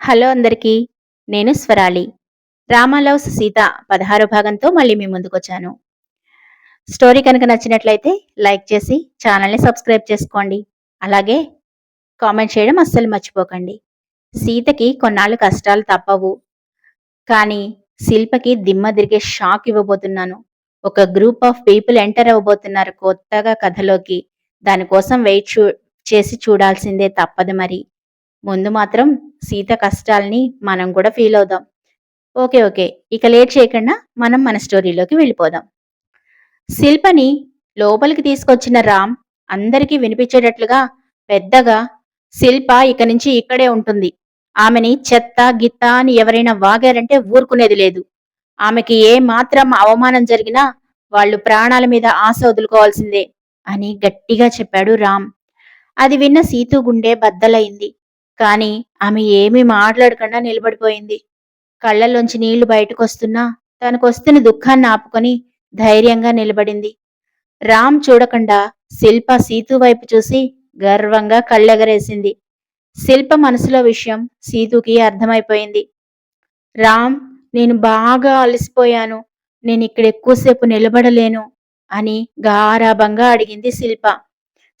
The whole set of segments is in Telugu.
హలో అందరికీ నేను స్వరాలి. రామాలవ్స్ సీత పదహారు భాగంతో మళ్ళీ మీ ముందుకొచ్చాను. స్టోరీ కనుక నచ్చినట్లయితే లైక్ చేసి ఛానల్ని సబ్స్క్రైబ్ చేసుకోండి. అలాగే కామెంట్ చేయడం అస్సలు మర్చిపోకండి. సీతకి కొన్నాళ్ళు కష్టాలు తప్పవు. కానీ శిల్పకి దిమ్మ తిరిగే షాక్ ఇవ్వబోతున్నాను. ఒక గ్రూప్ ఆఫ్ పీపుల్ ఎంటర్ అవ్వబోతున్నారు కొత్తగా కథలోకి. దానికోసం వెయిట్ చూ చేసి చూడాల్సిందే తప్పదు మరి. ముందు మాత్రం సీత కష్టాల్ని మనం కూడా ఫీల్ అవుదాం. Okay okay. ఇక లేట్ చేయకుండా మనం మన స్టోరీలోకి వెళ్ళిపోదాం. శిల్పని లోపలికి తీసుకొచ్చిన రామ్ అందరికీ వినిపించేటట్లుగా పెద్దగా శిల్ప ఇక నుంచి ఇక్కడే ఉంటుంది. ఆమెని చెత్త గిత్త అని ఎవరైనా వాగారంటే ఊరుకునేది లేదు. ఆమెకి ఏ మాత్రం అవమానం జరిగినా వాళ్ళు ప్రాణాల మీద ఆశ వదులుకోవాల్సిందే అని గట్టిగా చెప్పాడు రామ్. అది విన్న సీతు గుండె బద్దలైంది. కాని ఆమె ఏమీ మాట్లాడకుండా నిలబడిపోయింది. కళ్ళల్లోంచి నీళ్ళు బయటకొస్తున్నా తనకొస్తున్న దుఃఖాన్ని ఆపుకొని ధైర్యంగా నిలబడింది. రామ్ చూడకుండా శిల్ప సీతు వైపు చూసి గర్వంగా కళ్ళెగరేసింది. శిల్ప మనసులో విషయం సీతుకి అర్థమైపోయింది. రామ్ నేను బాగా అలసిపోయాను. నేను ఇక్కడ ఎక్కువసేపు నిలబడలేను అని గారాభంగా అడిగింది శిల్ప.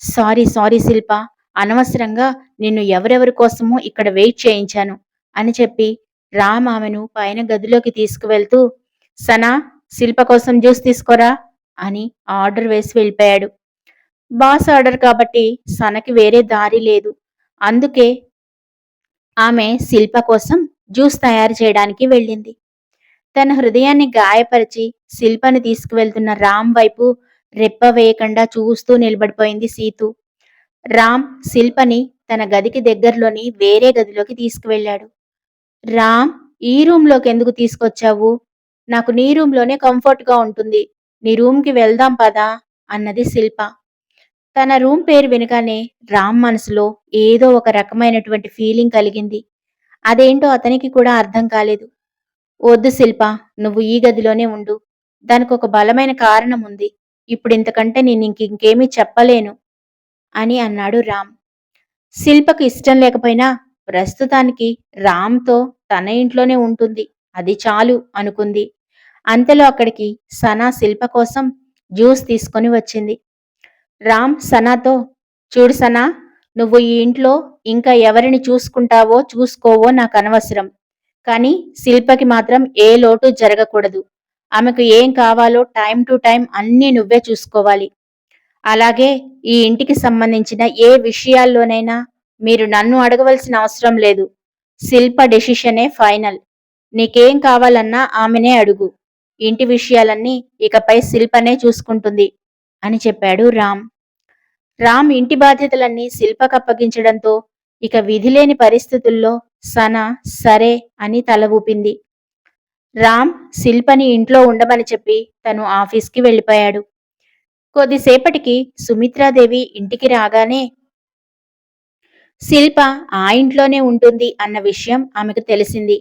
సారీ సారీ శిల్ప. అనవసరంగా నిన్ను ఎవరెవరి కోసమో ఇక్కడ వెయిట్ చేయించాను అని చెప్పి రామ్ ఆమెను పైన గదిలోకి తీసుకువెళ్తూ సనా శిల్ప కోసం జ్యూస్ తీసుకోరా? అని ఆర్డర్ వేసి వెళ్ళిపోయాడు. బాస్ ఆర్డర్ కాబట్టి సనకి వేరే దారి లేదు. అందుకే ఆమె శిల్ప కోసం జ్యూస్ తయారు చేయడానికి వెళ్ళింది. తన హృదయాన్ని గాయపరిచి శిల్పని తీసుకువెళ్తున్న రామ్ వైపు రెప్ప వేయకుండా చూస్తూ నిలబడిపోయింది సీతు. రామ్ శిల్పని తన గదికి దగ్గరలోని వేరే గదిలోకి తీసుకువెళ్ళాడు. రామ్ ఈ రూమ్లోకి ఎందుకు తీసుకొచ్చావు? నాకు నీ రూమ్లోనే కంఫర్ట్గా ఉంటుంది. నీ రూమ్కి వెళ్దాం పదా? అన్నది శిల్ప. తన రూమ్ పేరు వినగానే రామ్ మనసులో ఏదో ఒక రకమైనటువంటి ఫీలింగ్ కలిగింది. అదేంటో అతనికి కూడా అర్థం కాలేదు. వద్దు శిల్ప నువ్వు ఈ గదిలోనే ఉండు. దానికి ఒక బలమైన కారణం ఉంది. ఇప్పుడు ఇంతకంటే నేను ఇంకేమీ చెప్పలేను. అని అన్నాడు రామ్. శిల్పకు ఇష్టం లేకపోయినా ప్రస్తుతానికి రామ్తో తన ఇంట్లోనే ఉంటుంది. అది చాలు అనుకుంది. అంతలో అక్కడికి సనా శిల్ప కోసం జ్యూస్ తీసుకొని వచ్చింది. రామ్ సనాతో చూడు సనా నువ్వు ఈ ఇంట్లో ఇంకా ఎవరిని చూసుకుంటావో చూసుకోవో నాకు అనవసరం. కానీ శిల్పకి మాత్రం ఏ లోటు జరగకూడదు. ఆమెకు ఏం కావాలో టైం టు టైం అన్నీ నువ్వే చూసుకోవాలి. అలాగే ఈ ఇంటికి సంబంధించిన ఏ విషయాల్లోనైనా మీరు నన్ను అడగవలసిన అవసరం లేదు. శిల్ప డెసిషనే ఫైనల్. నీకేం కావాలన్నా ఆమెనే అడుగు. ఇంటి విషయాలన్నీ ఇకపై శిల్పనే చూసుకుంటుంది అని చెప్పాడు రామ్. రామ్ ఇంటి బాధ్యతలన్నీ శిల్పకప్పగించడంతో ఇక విధిలేని పరిస్థితుల్లో సన సరే అని తల ఊపింది. రామ్ శిల్పని ఇంట్లో ఉండమని చెప్పి తను ఆఫీస్కి వెళ్ళిపోయాడు. కొద్దిసేపటికి సుమిత్రాదేవి ఇంటికి రాగానే శిల్ప ఆ ఇంట్లోనే ఉంటుంది అన్న విషయం ఆమెకు తెలిసింది.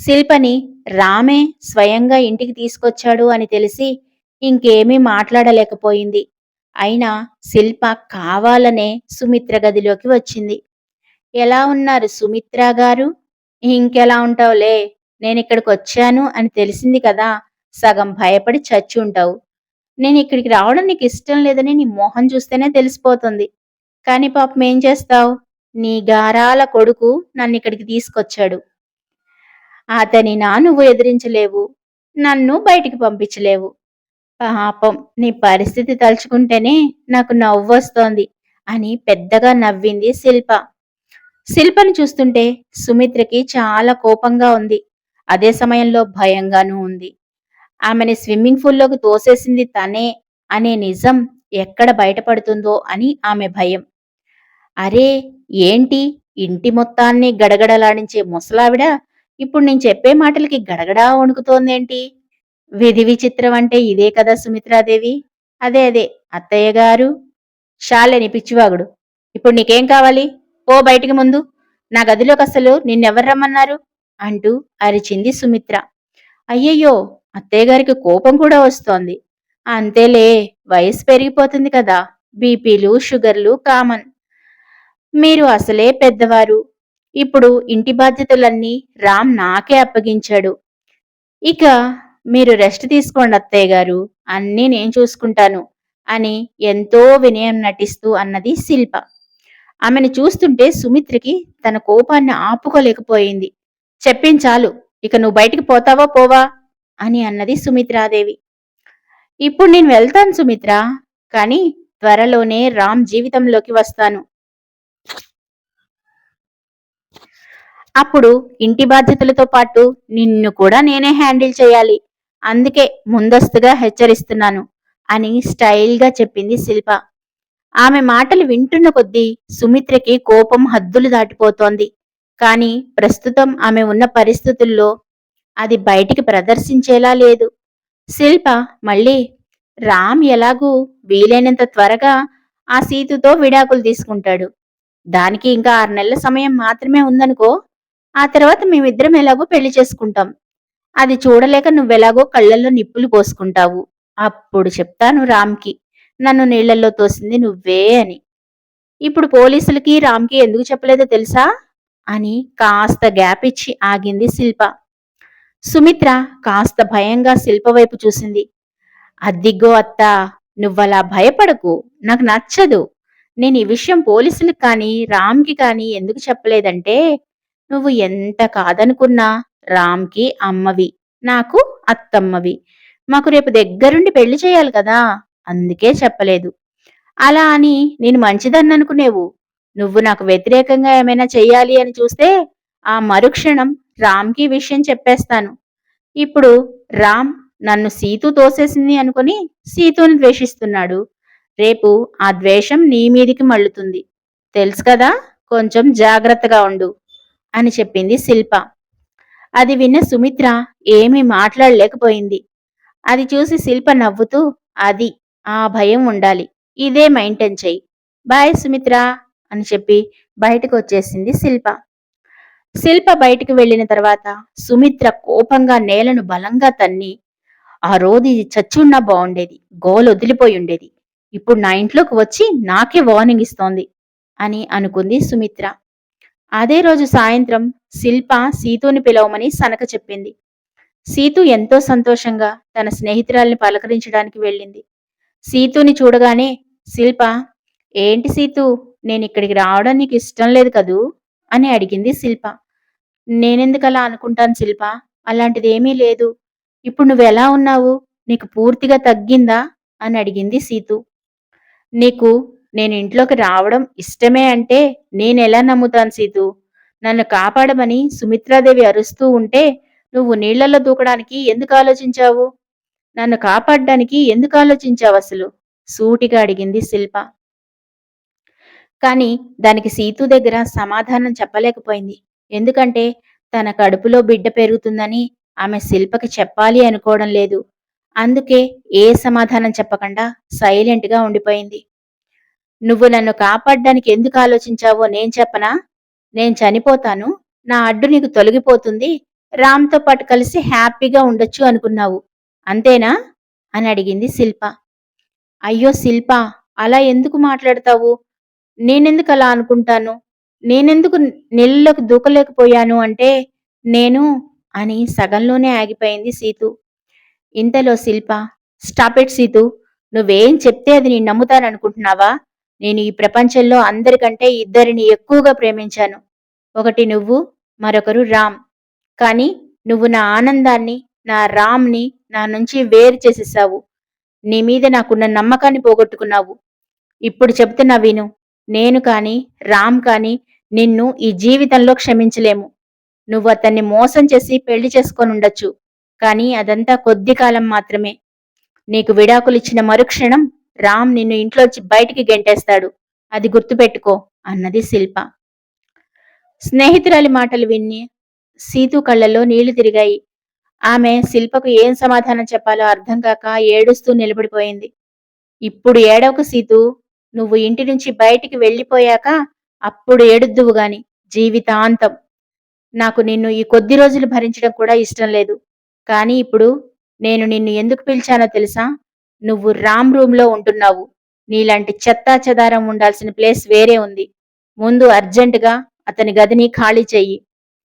శిల్పని రామే స్వయంగా ఇంటికి తీసుకొచ్చాడు అని తెలిసి ఇంకేమీ మాట్లాడలేకపోయింది. అయినా శిల్ప కావాలనే సుమిత్ర గదిలోకి వచ్చింది. ఎలా ఉన్నారు సుమిత్ర గారు? ఇంకెలా ఉంటావులే? నేను ఇక్కడికి వచ్చాను అని తెలిసింది కదా సగం భయపడి చచ్చి ఉంటావు. నేను ఇక్కడికి రావడం నీకు ఇష్టం లేదని నీ మొహం చూస్తేనే తెలిసిపోతుంది. కానీ పాపం ఏం చేస్తావు? నీ గారాల కొడుకు నన్ను ఇక్కడికి తీసుకొచ్చాడు. అతని నా నువ్వు ఎదిరించలేవు. నన్ను బయటికి పంపించలేవు. పాపం నీ పరిస్థితి తలుచుకుంటేనే నాకు నవ్వు వస్తోంది అని పెద్దగా నవ్వింది శిల్ప. శిల్పని చూస్తుంటే సుమిత్రకి చాలా కోపంగా ఉంది. అదే సమయంలో భయంగానూ ఉంది. ఆమెని స్విమ్మింగ్ పూల్లోకి తోసేసింది తనే అనే నిజం ఎక్కడ బయటపడుతుందో అని ఆమె భయం. అరే ఏంటి? ఇంటి మొత్తాన్ని గడగడలాడించే ముసలావిడ? ఇప్పుడు నేను చెప్పే మాటలకి గడగడా వణుకుతోందేంటి? విధి విచిత్రం అంటే ఇదే కదా సుమిత్రాదేవి? అదే అదే అత్తయ్య గారు. షాలేని పిచ్చివాగుడు. ఇప్పుడు నీకేం కావాలి? పో బయటికి ముందు. నా గదిలోకి అసలు నిన్నెవరు రమ్మన్నారు? అంటూ అరిచింది సుమిత్ర. అయ్యయ్యో అత్తయ్య గారికి కోపం కూడా వస్తోంది. అంతేలే వయసు పెరిగిపోతుంది కదా. బీపీలు షుగర్లు కామన్. మీరు అసలే పెద్దవారు. ఇప్పుడు ఇంటి బాధ్యతలన్నీ రామ్ నాకే అప్పగించాడు. ఇక మీరు రెస్ట్ తీసుకోండి అత్తయ్య గారు. అన్నీ నేను చూసుకుంటాను అని ఎంతో వినయం నటిస్తూ అన్నది శిల్ప. ఆమెను చూస్తుంటే సుమిత్రకి తన కోపాన్ని ఆపుకోలేకపోయింది. చెప్పించాలు ఇక నువ్వు బయటికి పోతావా పోవా? అని అన్నది సుమిత్రాదేవి. ఇప్పుడు నేను వెళ్తాను సుమిత్ర కానీ త్వరలోనే రామ్ జీవితంలోకి వస్తాను. అప్పుడు ఇంటి బాధ్యతలతో పాటు నిన్ను కూడా నేనే హ్యాండిల్ చేయాలి. అందుకే ముందస్తుగా హెచ్చరిస్తున్నాను అని స్టైల్గా చెప్పింది శిల్ప. ఆమె మాటలు వింటున్న కొద్దీ సుమిత్రకి కోపం హద్దులు దాటిపోతోంది. కానీ ప్రస్తుతం ఆమె ఉన్న పరిస్థితుల్లో అది బయటికి ప్రదర్శించేలా లేదు. శిల్ప మళ్ళీ రామ్ ఎలాగూ వీలైనంత త్వరగా ఆ సీతుతో విడాకులు తీసుకుంటాడు. దానికి ఇంకా ఆరు నెలల సమయం మాత్రమే ఉందనుకో ఆ తర్వాత మేమిద్దరం ఎలాగో పెళ్ళి చేసుకుంటాం. అది చూడలేక నువ్వెలాగో కళ్ళల్లో నిప్పులు పోసుకుంటావు. అప్పుడు చెప్తాను రామ్కి నన్ను నీళ్ళల్లో తోసింది నువ్వే అని. ఇప్పుడు పోలీసులకి రామ్కి ఎందుకు చెప్పలేదో తెలుసా? అని కాస్త గ్యాప్ ఇచ్చి ఆగింది శిల్ప. సుమిత్ర కాస్త భయంగా శిల్ప వైపు చూసింది. అద్దిగో అత్త నువ్వలా భయపడకు నాకు నచ్చదు. నేను ఈ విషయం పోలీసులకు కానీ రామ్కి కానీ ఎందుకు చెప్పలేదంటే నువ్వు ఎంత కాదనుకున్నా రామ్కి అమ్మవి నాకు అత్తమ్మవి. మాకు రేపు దగ్గరుండి పెళ్ళి చేయాలి కదా అందుకే చెప్పలేదు. అలా అని నేను మంచిదని అనుకునేవు నువ్వు నాకు వ్యతిరేకంగా ఏమైనా చెయ్యాలి అని చూస్తే ఆ మరుక్షణం రామ్కి విషయం చెప్పేస్తాను. ఇప్పుడు రామ్ నన్ను సీతు తోసేసింది అనుకుని సీతుని ద్వేషిస్తున్నాడు. రేపు ఆ ద్వేషం నీ మీదికి మళ్ళుతుంది. తెలుసు కదా? కొంచెం జాగ్రత్తగా ఉండు అని చెప్పింది శిల్ప. అది విన్న సుమిత్ర ఏమీ మాట్లాడలేకపోయింది. అది చూసి శిల్ప నవ్వుతూ అది ఆ భయం ఉండాలి. ఇదే మెయింటైన్ చెయ్యి. బాయ్ సుమిత్ర అని చెప్పి బయటకు వచ్చేసింది శిల్ప. శిల్ప బయటికి వెళ్ళిన తర్వాత సుమిత్ర కోపంగా నేలను బలంగా తన్ని ఆ రోజు ఇది చచ్చున్నా బాగుండేది గోలు వదిలిపోయి ఉండేది. ఇప్పుడు నా ఇంట్లోకి వచ్చి నాకే వార్నింగ్ ఇస్తోంది అని అనుకుంది సుమిత్ర. అదే రోజు సాయంత్రం శిల్ప సీతుని పిలవమని సనక చెప్పింది. సీతు ఎంతో సంతోషంగా తన స్నేహితురాల్ని పలకరించడానికి వెళ్ళింది. సీతుని చూడగానే శిల్ప ఏంటి సీతు? నేను ఇక్కడికి రావడం నీకు ఇష్టం లేదు కదూ? అని అడిగింది శిల్ప. నేనెందుకు అలా అనుకుంటాను శిల్ప? అలాంటిది ఏమీ లేదు. ఇప్పుడు నువ్వు ఎలా ఉన్నావు? నీకు పూర్తిగా తగ్గిందా? అని అడిగింది సీతు. నీకు నేను ఇంట్లోకి రావడం ఇష్టమే అంటే నేను ఎలా నమ్ముతాను సీతు? నన్ను కాపాడమని సుమిత్రాదేవి అరుస్తూ ఉంటే నువ్వు నీళ్ళలో దూకడానికి ఎందుకు ఆలోచించావు? నన్ను కాపాడడానికి ఎందుకు ఆలోచించావు అసలు? సూటిగా అడిగింది శిల్ప. కానీ దానికి సీతు దగ్గర సమాధానం చెప్పలేకపోయింది. ఎందుకంటే తన కడుపులో బిడ్డ పెరుగుతుందని ఆమె శిల్పకి చెప్పాలి అనుకోవడం లేదు. అందుకే ఏ సమాధానం చెప్పకుండా సైలెంట్గా ఉండిపోయింది. నువ్వు నన్ను కాపాడడానికి ఎందుకు ఆలోచించావో నేను చెప్పనా? నేను చనిపోతాను. నా అడ్డు నీకు తొలగిపోతుంది. రామ్తో పాటు కలిసి హ్యాపీగా ఉండొచ్చు అనుకున్నావు. అంతేనా? అని అడిగింది శిల్ప. అయ్యో శిల్ప అలా ఎందుకు మాట్లాడతావు? నేనెందుకు అలా అనుకుంటాను? నేనెందుకు నీళ్ళలోకి దూకలేకపోయాను అంటే నేను అని సగంలోనే ఆగిపోయింది సీతు. ఇంతలో శిల్ప స్టాప్ ఇట్ సీతు నువ్వేం చెప్తే అది నేను నమ్ముతాననుకుంటున్నావా? నేను ఈ ప్రపంచంలో అందరికంటే ఇద్దరిని ఎక్కువగా ప్రేమించాను. ఒకటి నువ్వు మరొకరు రామ్. కానీ నువ్వు నా ఆనందాన్ని నా రామ్ని నా నుంచి వేరు చేసేసావు. నీ మీద నాకున్న నమ్మకాన్ని పోగొట్టుకున్నావు. ఇప్పుడు చెప్తున్నా విను నేను కానీ రామ్ కానీ నిన్ను ఈ జీవితంలో క్షమించలేము. నువ్వు అతన్ని మోసం చేసి పెళ్ళి చేసుకొని ఉండొచ్చు. కానీ అదంతా కొద్ది కాలం మాత్రమే. నీకు విడాకులిచ్చిన మరుక్షణం రామ్ నిన్ను ఇంట్లోంచి బయటికి గెంటేస్తాడు. అది గుర్తుపెట్టుకో అన్నది శిల్ప. స్నేహితురాలి మాటలు విని సీతు కళ్ళల్లో నీళ్ళు తిరిగాయి. ఆమె శిల్పకు ఏం సమాధానం చెప్పాలో అర్థం కాక ఏడుస్తూ నిలబడిపోయింది. ఇప్పుడు ఏడవకు సీతు నువ్వు ఇంటి నుంచి బయటికి వెళ్ళిపోయాక అప్పుడు ఏడుద్దువు గాని జీవితాంతం. నాకు నిన్ను ఈ కొద్ది రోజులు భరించడం కూడా ఇష్టం లేదు. కానీ ఇప్పుడు నేను నిన్ను ఎందుకు పిలిచానో తెలుసా? నువ్వు రామ్ రూమ్లో ఉంటున్నావు. నీలాంటి చెత్తా చెదారం ఉండాల్సిన ప్లేస్ వేరే ఉంది. ముందు అర్జెంటుగా అతని గదిని ఖాళీ చెయ్యి.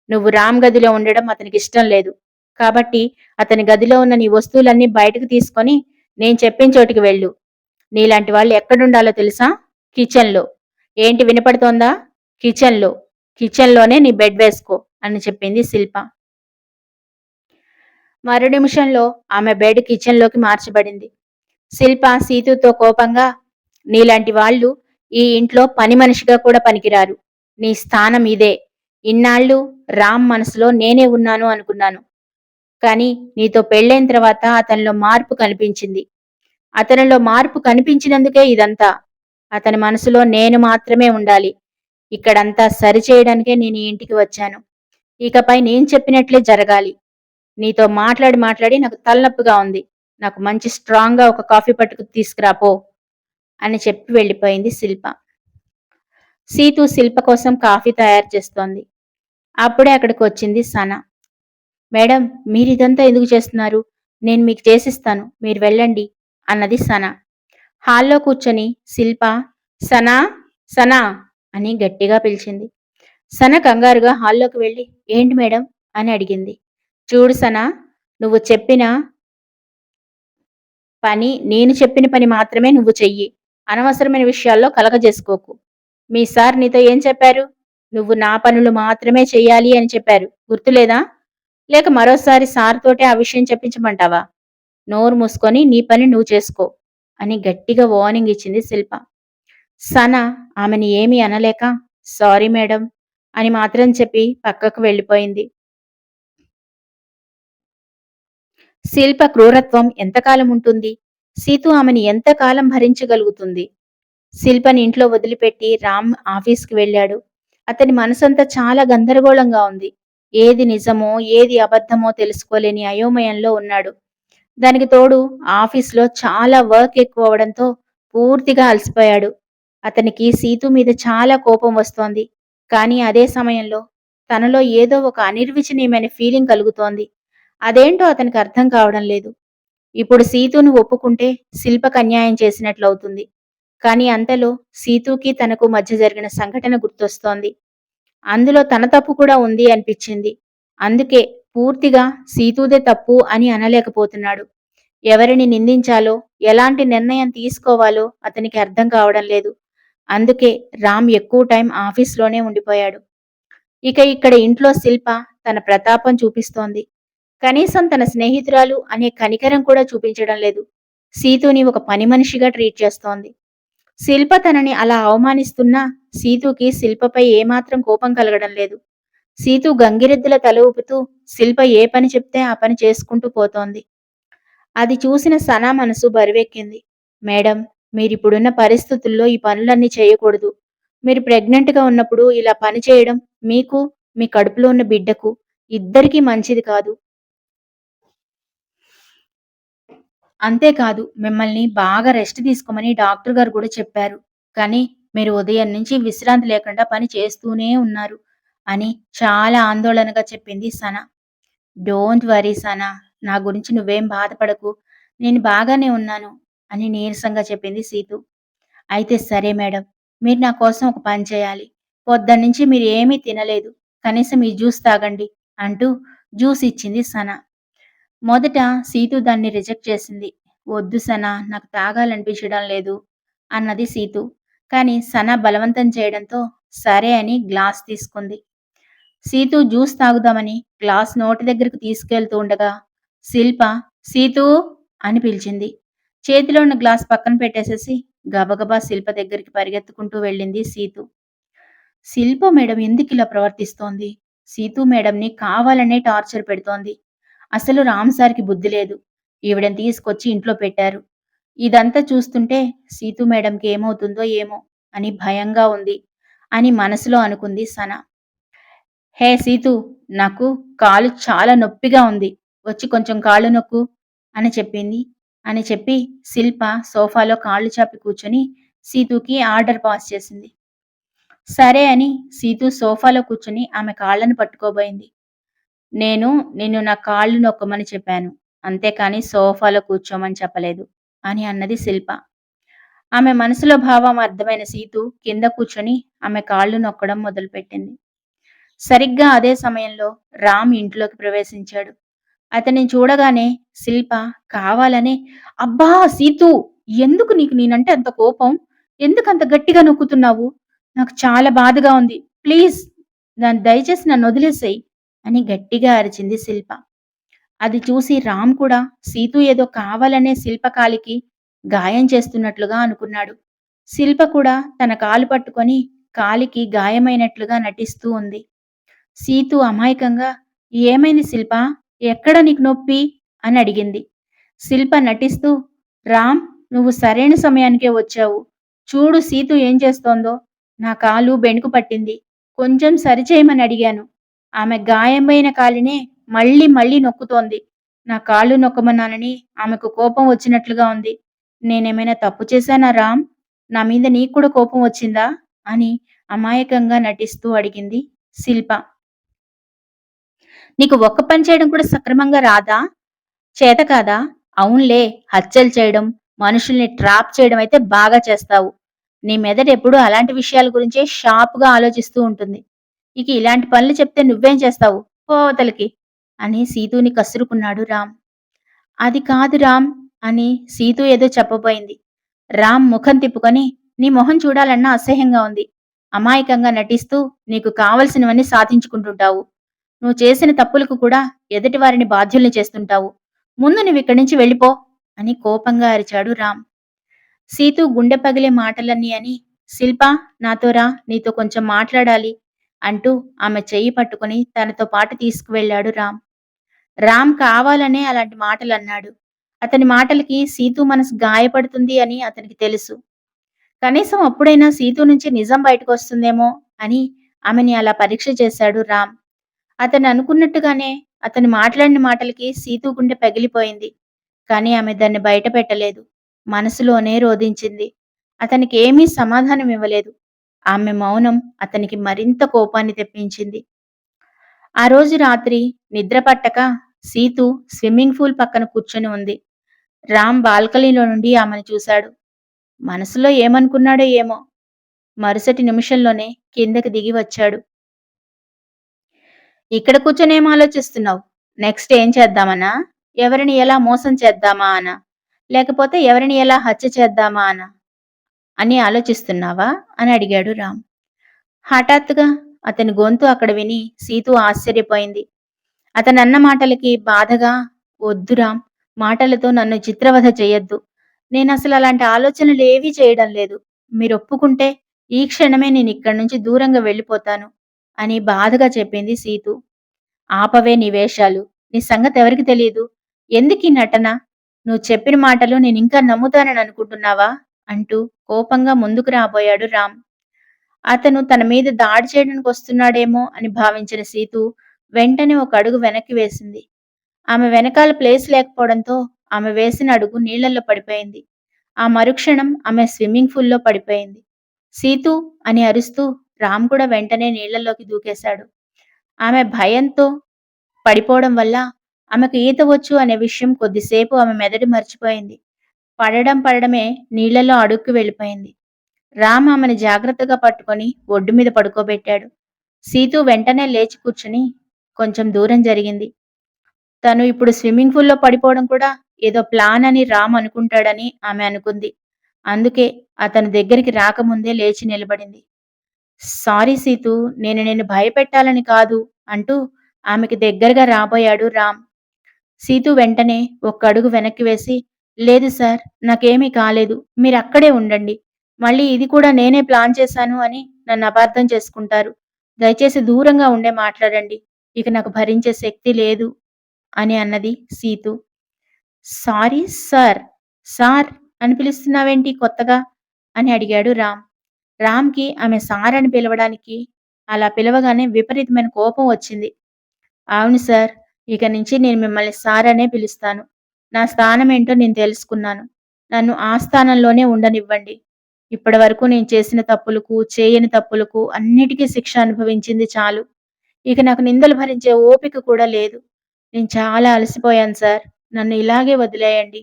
నువ్వు రామ్ గదిలో ఉండడం అతనికి ఇష్టం లేదు. కాబట్టి అతని గదిలో ఉన్న నీ వస్తువులన్నీ బయటకు తీసుకొని నేను చెప్పిన చోటికి వెళ్ళు. నీలాంటి వాళ్ళు ఎక్కడుండాలో తెలుసా? కిచెన్లో. ఏంటి వినపడుతోందా? కిచెన్లో కిచెన్లోనే నీ బెడ్ వేసుకో అని చెప్పింది శిల్ప. మరు నిమిషంలో ఆమె బెడ్ కిచెన్లోకి మార్చబడింది. శిల్ప సీతుతో కోపంగా నీలాంటి వాళ్ళు ఈ ఇంట్లో పని మనిషిగా కూడా పనికిరారు. నీ స్థానం ఇదే. ఇన్నాళ్ళు రామ్ మనసులో నేనే ఉన్నాను అనుకున్నాను. కానీ నీతో పెళ్ళైన తర్వాత అతనిలో మార్పు కనిపించింది. అతనిలో మార్పు కనిపించినందుకే ఇదంతా. అతని మనసులో నేను మాత్రమే ఉండాలి. ఇక్కడంతా సరిచేయడానికే నేను ఈ ఇంటికి వచ్చాను. ఇకపై నేను చెప్పినట్లే జరగాలి. నీతో మాట్లాడి మాట్లాడి నాకు తలనొప్పిగా ఉంది. నాకు మంచి స్ట్రాంగ్గా ఒక కాఫీ పట్టుకు తీసుకురాపో అని చెప్పి వెళ్ళిపోయింది శిల్ప. సీతు శిల్ప కోసం కాఫీ తయారు చేస్తోంది. అప్పుడే అక్కడికి వచ్చింది సన. మేడం మీరు ఇదంతా ఎందుకు చేస్తున్నారు? నేను మీకు చేసిస్తాను. మీరు వెళ్ళండి అన్నది సన. హాల్లో కూర్చొని శిల్ప సనా సనా అని గట్టిగా పిలిచింది. సన కంగారుగా హాల్లోకి వెళ్ళి ఏంటి మేడం? అని అడిగింది. చూడు సనా నువ్వు చెప్పిన పని నేను చెప్పిన పని మాత్రమే నువ్వు చెయ్యి. అనవసరమైన విషయాల్లో కలగజేసుకోకు మీ సార్ నీతో ఏం చెప్పారు? నువ్వు నా పనులు మాత్రమే చెయ్యాలి అని చెప్పారు. గుర్తులేదా? లేక మరోసారి సార్ తోటే ఆ విషయం చెప్పించమంటావా? నోరు మూసుకొని నీ పని నువ్వు చేసుకో. అని గట్టిగా వార్నింగ్ ఇచ్చింది శిల్ప. సన ఆమెని ఏమీ అనలేక సారీ మేడం అని మాత్రం చెప్పి పక్కకు వెళ్ళిపోయింది. శిల్ప క్రూరత్వం ఎంతకాలం ఉంటుంది? సీతు ఆమెని ఎంతకాలం భరించగలుగుతుంది? శిల్పని ఇంట్లో వదిలిపెట్టి రామ్ ఆఫీస్కి వెళ్ళాడు. అతని మనసంతా చాలా గందరగోళంగా ఉంది. ఏది నిజమో ఏది అబద్ధమో తెలుసుకోలేని అయోమయంలో ఉన్నాడు. దానికి తోడు ఆఫీస్లో చాలా వర్క్ ఎక్కువ అవడంతో పూర్తిగా అలసిపోయాడు. అతనికి సీతు మీద చాలా కోపం వస్తోంది. కానీ అదే సమయంలో తనలో ఏదో ఒక అనిర్వచనీయమైన ఫీలింగ్ కలుగుతోంది. అదేంటో అతనికి అర్థం కావడం లేదు. ఇప్పుడు సీతును ఒప్పుకుంటే శిల్పకు అన్యాయం చేసినట్లవుతుంది కానీ అంతలో సీతుకి తనకు మధ్య జరిగిన సంఘటన గుర్తొస్తోంది. అందులో తన తప్పు కూడా ఉంది అనిపించింది. అందుకే పూర్తిగా సీతూదే తప్పు అని అనలేకపోతున్నాడు. ఎవరిని నిందించాలో ఎలాంటి నిర్ణయం తీసుకోవాలో అతనికి అర్థం కావడం లేదు. అందుకే రామ్ ఎక్కువ టైం ఆఫీస్లోనే ఉండిపోయాడు. ఇక ఇక్కడ ఇంట్లో శిల్ప తన ప్రతాపం చూపిస్తోంది. కనీసం తన స్నేహితురాలు అనే కనికరం కూడా చూపించడం లేదు. సీతుని ఒక పని మనిషిగా ట్రీట్ చేస్తోంది. శిల్ప తనని అలా అవమానిస్తున్నా సీతుకి శిల్పపై ఏమాత్రం కోపం కలగడం లేదు. సీతు గంగిరెద్దుల తల ఊపుతూ శిల్ప ఏ పని చెప్తే ఆ పని చేసుకుంటూ పోతోంది అది చూసిన సనా మనసు బరువెక్కింది. మేడం మీరిప్పుడున్న పరిస్థితుల్లో ఈ పనులన్నీ చేయకూడదు. మీరు ప్రెగ్నెంట్గా ఉన్నప్పుడు ఇలా పని చేయడం మీకు మీ కడుపులో ఉన్న బిడ్డకు ఇద్దరికీ మంచిది కాదు. అంతేకాదు మిమ్మల్ని బాగా రెస్ట్ తీసుకోమని డాక్టర్ గారు కూడా చెప్పారు. కానీ మీరు ఉదయం నుంచి విశ్రాంతి లేకుండా పని చేస్తూనే ఉన్నారు. అని చాలా ఆందోళనగా చెప్పింది సన. డోంట్ వరీ సన నా గురించి నువ్వేం బాధపడకు నేను బాగానే ఉన్నాను అని నీరసంగా చెప్పింది సీతు. అయితే సరే మేడం మీరు నా కోసం ఒక పని చేయాలి. పొద్దున్నుంచి మీరు ఏమీ తినలేదు కనీసం ఈ జ్యూస్ తాగండి అంటూ జ్యూస్ ఇచ్చింది సన. మొదట సీతు దాన్ని రిజెక్ట్ చేసింది. వద్దు సన నాకు తాగాలనిపించడం లేదు అన్నది సీతు. కానీ సన బలవంతం చేయడంతో సరే అని గ్లాస్ తీసుకుంది. సీతు జ్యూస్ తాగుదామని గ్లాస్ నోటి దగ్గరకు తీసుకెళ్తూ ఉండగా శిల్ప సీతూ అని పిలిచింది. చేతిలో ఉన్న గ్లాస్ పక్కన పెట్టేసేసి గబగబా శిల్ప దగ్గరికి పరిగెత్తుకుంటూ వెళ్ళింది సీతు. శిల్ప మేడం ఎందుకు ఇలా ప్రవర్తిస్తోంది? సీతు మేడంని కావాలనే టార్చర్ పెడుతోంది. అసలు రామ్ సార్కి బుద్ధి లేదు. ఈవిడని తీసుకొచ్చి ఇంట్లో పెట్టారు. ఇదంతా చూస్తుంటే సీతు మేడంకి ఏమవుతుందో ఏమో అని భయంగా ఉంది అని మనసులో అనుకుంది సన. హే సీతు నాకు కాలు చాలా నొప్పిగా ఉంది. వచ్చి కొంచెం కాళ్ళు నొక్కు అని చెప్పింది. అని చెప్పి శిల్ప సోఫాలో కాళ్ళు చాపి కూర్చొని సీతుకి ఆర్డర్ పాస్ చేసింది. సరే అని సీతు సోఫాలో కూర్చొని ఆమె కాళ్ళను పట్టుకోబోయింది. నేను నిన్ను నా కాళ్ళు నొక్కమని చెప్పాను. అంతేకాని సోఫాలో కూర్చోమని చెప్పలేదు అని అన్నది శిల్ప. ఆమె మనసులో భావం అర్థమైన సీతు కింద కూర్చొని ఆమె కాళ్ళు నొక్కడం మొదలుపెట్టింది. సరిగ్గా అదే సమయంలో రామ్ ఇంట్లోకి ప్రవేశించాడు. అతన్ని చూడగానే శిల్ప కావాలనే అబ్బా సీతు ఎందుకు నీకు నేనంటే అంత కోపం? ఎందుకు అంత గట్టిగా నొక్కుతున్నావు? నాకు చాలా బాధగా ఉంది. ప్లీజ్ దాన్ని దయచేసి నన్ను వదిలేసేయి అని గట్టిగా అరిచింది శిల్ప. అది చూసి రామ్ కూడా సీతు ఏదో కావాలనే శిల్ప కాలికి గాయం చేస్తున్నట్లుగా అనుకున్నాడు. శిల్ప కూడా తన కాలు పట్టుకొని కాలికి గాయమైనట్లుగా నటిస్తూ ఉంది. సీతు అమాయకంగా ఏమైంది శిల్ప? ఎక్కడ నీకు నొప్పి? అని అడిగింది. శిల్ప నటిస్తూ రామ్ నువ్వు సరైన సమయానికే వచ్చావు. చూడు సీతు ఏం చేస్తోందో. నా కాలు బెణుకు పట్టింది. కొంచెం సరిచేయమని అడిగాను. ఆమె గాయమైన కాలినే మళ్ళీ మళ్ళీ నొక్కుతోంది. నా కాళ్ళు నొక్కమన్నానని ఆమెకు కోపం వచ్చినట్లుగా ఉంది. నేనేమైనా తప్పు చేశానా రామ్? నా మీద నీకు కూడా కోపం వచ్చిందా? అని అమాయకంగా నటిస్తూ అడిగింది శిల్ప. నీకు ఒక్క పని చేయడం కూడా సక్రమంగా రాదా? చేత కాదా? అవునులే హత్యలు చేయడం మనుషుల్ని ట్రాప్ చేయడం అయితే బాగా చేస్తావు. నీ మెదడు ఎప్పుడూ అలాంటి విషయాల గురించే షార్ప్గా ఆలోచిస్తూ ఉంటుంది. ఇక ఇలాంటి పనులు చెప్తే నువ్వేం చేస్తావు? పోవతలకి అని సీతుని కసురుకున్నాడు రామ్. అది కాదు రామ్ అని సీతు ఏదో చెప్పబోయింది. రామ్ ముఖం తిప్పుకొని నీ మొహం చూడాలన్నా అసహ్యంగా ఉంది. అమాయకంగా నటిస్తూ నీకు కావలసినవన్నీ సాధించుకుంటుంటావు. నువ్వు చేసిన తప్పులకు కూడా ఎదుటి వారిని బాధ్యుల్ని చేస్తుంటావు. ముందు నువ్వు ఇక్కడి నుంచి వెళ్ళిపో అని కోపంగా అరిచాడు రామ్. సీతు గుండె పగిలే మాటలన్నీ అని శిల్ప నాతో రా నీతో కొంచెం మాట్లాడాలి అంటూ ఆమె చెయ్యి పట్టుకుని తనతో పాటు తీసుకువెళ్ళాడు రామ్. రామ్ కావాలనే అలాంటి మాటలు అన్నాడు. అతని మాటలకి సీతు మనసు గాయపడుతుంది అని అతనికి తెలుసు. కనీసం అప్పుడైనా సీతు నుంచి నిజం బయటకు వస్తుందేమో అని ఆమెని అలా పరీక్ష చేశాడు రామ్. అతను అనుకున్నట్టుగానే అతను మాట్లాడిన మాటలకి సీతు గుండె పగిలిపోయింది. కానీ ఆమె దాన్ని బయట పెట్టలేదు. మనసులోనే రోధించింది. అతనికి ఏమీ సమాధానం ఇవ్వలేదు. ఆమె మౌనం అతనికి మరింత కోపాన్ని తెప్పించింది. ఆ రోజు రాత్రి నిద్ర పట్టక సీతు స్విమ్మింగ్ పూల్ పక్కన కూర్చొని ఉంది. రామ్ బాల్కనీలో నుండి ఆమెను చూశాడు. మనసులో ఏమనుకున్నాడో ఏమో. మరుసటి నిమిషంలోనే కిందకి దిగి వచ్చాడు. ఇక్కడ కూర్చొని ఏం ఆలోచిస్తున్నావు? నెక్స్ట్ ఏం చేద్దామనా? ఎవరిని ఎలా మోసం చేద్దామా అనా? లేకపోతే ఎవరిని ఎలా హత్య చేద్దామా అనా? అని ఆలోచిస్తున్నావా? అని అడిగాడు రామ్. హఠాత్తుగా అతని గొంతు అక్కడ విని సీతు ఆశ్చర్యపోయింది. అతను అన్న మాటలకి బాధగా వద్దు రామ్ మాటలతో నన్ను చిత్రవధ చేయొద్దు. నేను అసలు అలాంటి ఆలోచనలు ఏవీ చేయడం లేదు. మీరు ఒప్పుకుంటే ఈ క్షణమే నేను ఇక్కడి నుంచి దూరంగా వెళ్ళిపోతాను. అని బాధగా చెప్పింది సీతు. ఆపవే నీ వేషాలు నీ సంగతి ఎవరికి తెలియదు ఎందుకు ఈ నటన? నువ్వు చెప్పిన మాటలు నేను ఇంకా నమ్ముతానని అనుకుంటున్నావా? అంటూ కోపంగా ముందుకు రాబోయాడు రామ్. అతను తన మీద దాడి చేయడానికి వస్తున్నాడేమో అని భావించిన సీతు వెంటనే ఒక అడుగు వెనక్కి వేసింది. ఆమె వెనకాల ప్లేస్ లేకపోవడంతో ఆమె వేసిన అడుగు నీళ్ళలో పడిపోయింది. ఆ మరుక్షణం ఆమె స్విమ్మింగ్ పూల్లో పడిపోయింది. సీతు అని అరుస్తూ రామ్ కూడా వెంటనే నీళ్ళలోకి దూకేశాడు. ఆమె భయంతో పడిపోవడం వల్ల ఆమెకు ఈత వచ్చు అనే విషయం కొద్దిసేపు ఆమె మెదడు మర్చిపోయింది. పడడం పడడమే నీళ్ళలో అడుక్కు వెళ్ళిపోయింది. రామ్ ఆమెను జాగ్రత్తగా పట్టుకొని ఒడ్డు మీద పడుకోబెట్టాడు. సీతు వెంటనే లేచి కూర్చుని కొంచెం దూరం జరిగింది. తను ఇప్పుడు స్విమ్మింగ్ పూల్లో పడిపోవడం కూడా ఏదో ప్లాన్ అని రామ్ అనుకుంటాడని ఆమె అనుకుంది. అందుకే అతని దగ్గరికి రాకముందే లేచి నిలబడింది. సారీ సీతు నేను నేను భయపెట్టాలని కాదు అంటూ ఆమెకి దగ్గరగా రాబోయాడు రామ్. సీతు వెంటనే ఒక్క అడుగు వెనక్కి వేసి లేదు సార్ నాకేమీ కాలేదు మీరు అక్కడే ఉండండి. మళ్ళీ ఇది కూడా నేనే ప్లాన్ చేశాను అని నన్ను అపార్థం చేసుకుంటారు. దయచేసి దూరంగా ఉండే మాట్లాడండి ఇక నాకు భరించే శక్తి లేదు అని అన్నది సీతు. సారీ సార్ సార్ అని పిలుస్తున్నావేంటి కొత్తగా అని అడిగాడు రామ్. రామ్కి ఆమె సార్ అని పిలవడానికి అలా పిలవగానే విపరీతమైన కోపం వచ్చింది. అవును సార్ ఇక నుంచి నేను మిమ్మల్ని సార్ అనే పిలుస్తాను. నా స్థానం ఏంటో నేను తెలుసుకున్నాను. నన్ను ఆ స్థానంలోనే ఉండనివ్వండి. ఇప్పటి వరకు నేను చేసిన తప్పులకు చేయని తప్పులకు అన్నిటికీ శిక్ష అనుభవించింది చాలు. ఇక నాకు నిందలు భరించే ఓపిక కూడా లేదు. నేను చాలా అలసిపోయాను సార్. నన్ను ఇలాగే వదిలేయండి.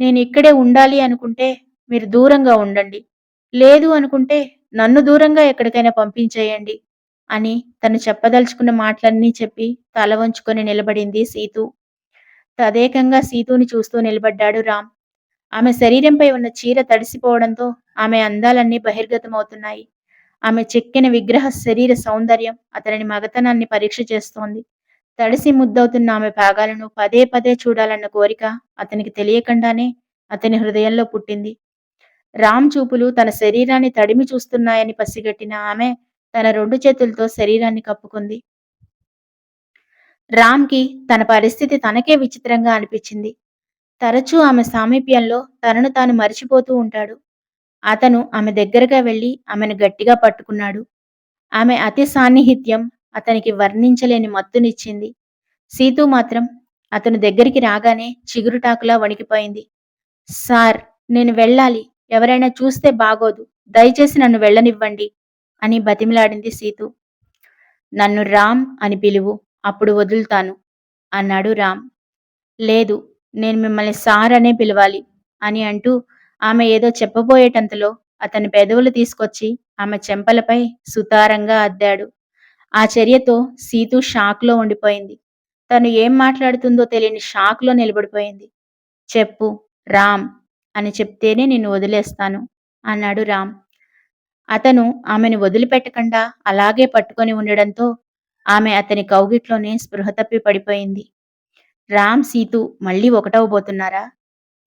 నేను ఇక్కడే ఉండాలి అనుకుంటే మీరు దూరంగా ఉండండి. లేదు అనుకుంటే నన్ను దూరంగా ఎక్కడికైనా పంపించేయండి అని తను చెప్పదలుచుకున్న మాటలన్నీ చెప్పి తల వంచుకొని నిలబడింది సీతు. తదేకంగా సీతుని చూస్తూ నిలబడ్డాడు రామ్. ఆమె శరీరంపై ఉన్న చీర తడిసిపోవడంతో ఆమె అందాలన్నీ బహిర్గతమవుతున్నాయి. ఆమె చెక్కిన విగ్రహ శరీర సౌందర్యం అతని మగతనాన్ని పరీక్ష చేస్తోంది. తడిసి ముద్దవుతున్న ఆమె భాగాలను పదే పదే చూడాలన్న కోరిక అతనికి తెలియకుండానే అతని హృదయంలో పుట్టింది. రామ్ చూపులు తన శరీరాన్ని తడిమి చూస్తున్నాయని పసిగట్టిన ఆమె తన రెండు చేతులతో శరీరాన్ని కప్పుకుంది. రామ్కి తన పరిస్థితి తనకే విచిత్రంగా అనిపించింది. తరచూ ఆమె సామీప్యంలో తనను తాను మరిచిపోతూ ఉంటాడు. అతను ఆమె దగ్గరగా వెళ్ళి ఆమెను గట్టిగా పట్టుకున్నాడు. ఆమె అతి సాన్నిహిత్యం అతనికి వర్ణించలేని మత్తునిచ్చింది. సీతు మాత్రం అతను దగ్గరికి రాగానే చిగురుటాకులా వణికిపోయింది. సార్ నేను వెళ్ళాలి. ఎవరైనా చూస్తే బాగోదు. దయచేసి నన్ను వెళ్ళనివ్వండి అని బతిమిలాడింది సీతు. నన్ను రామ్ అని పిలువు అప్పుడు వదులుతాను అన్నాడు రామ్. లేదు నేను మిమ్మల్ని సార్ అనే పిలవాలి అని అంటూ ఆమె ఏదో చెప్పబోయేటంతలో అతని పెదవులు తీసుకొచ్చి ఆమె చెంపలపై సుతారంగా అద్దాడు. ఆ చర్యతో సీతు షాక్లో ఉండిపోయింది. తను ఏం మాట్లాడుతుందో తెలియని షాక్లో నిలబడిపోయింది. చెప్పు రామ్ అని చెప్తేనే నిన్ను వదిలేస్తాను అన్నాడు రామ్. అతను ఆమెను వదిలిపెట్టకుండా అలాగే పట్టుకొని ఉండడంతో ఆమె అతని కౌగిట్లోనే స్పృహ తప్పి పడిపోయింది. రామ్ సీతు మళ్ళీ ఒకటవబోతున్నారా?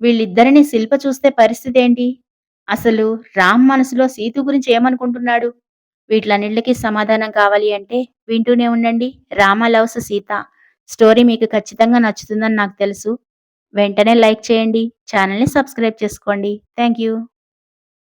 వీళ్ళిద్దరిని శిల్ప చూస్తే పరిస్థితి ఏంటి? అసలు రామ్ మనసులో సీతు గురించి ఏమనుకుంటున్నాడు? వీటిలన్నిళ్ళకి సమాధానం కావాలి అంటే వింటూనే ఉండండి. రామ లవ్స్ సీత. స్టోరీ మీకు ఖచ్చితంగా నచ్చుతుందని నాకు తెలుసు. వెంటనే లైక్ చేయండి ఛానల్ని సబ్స్క్రైబ్ చేసుకోండి. Thank you.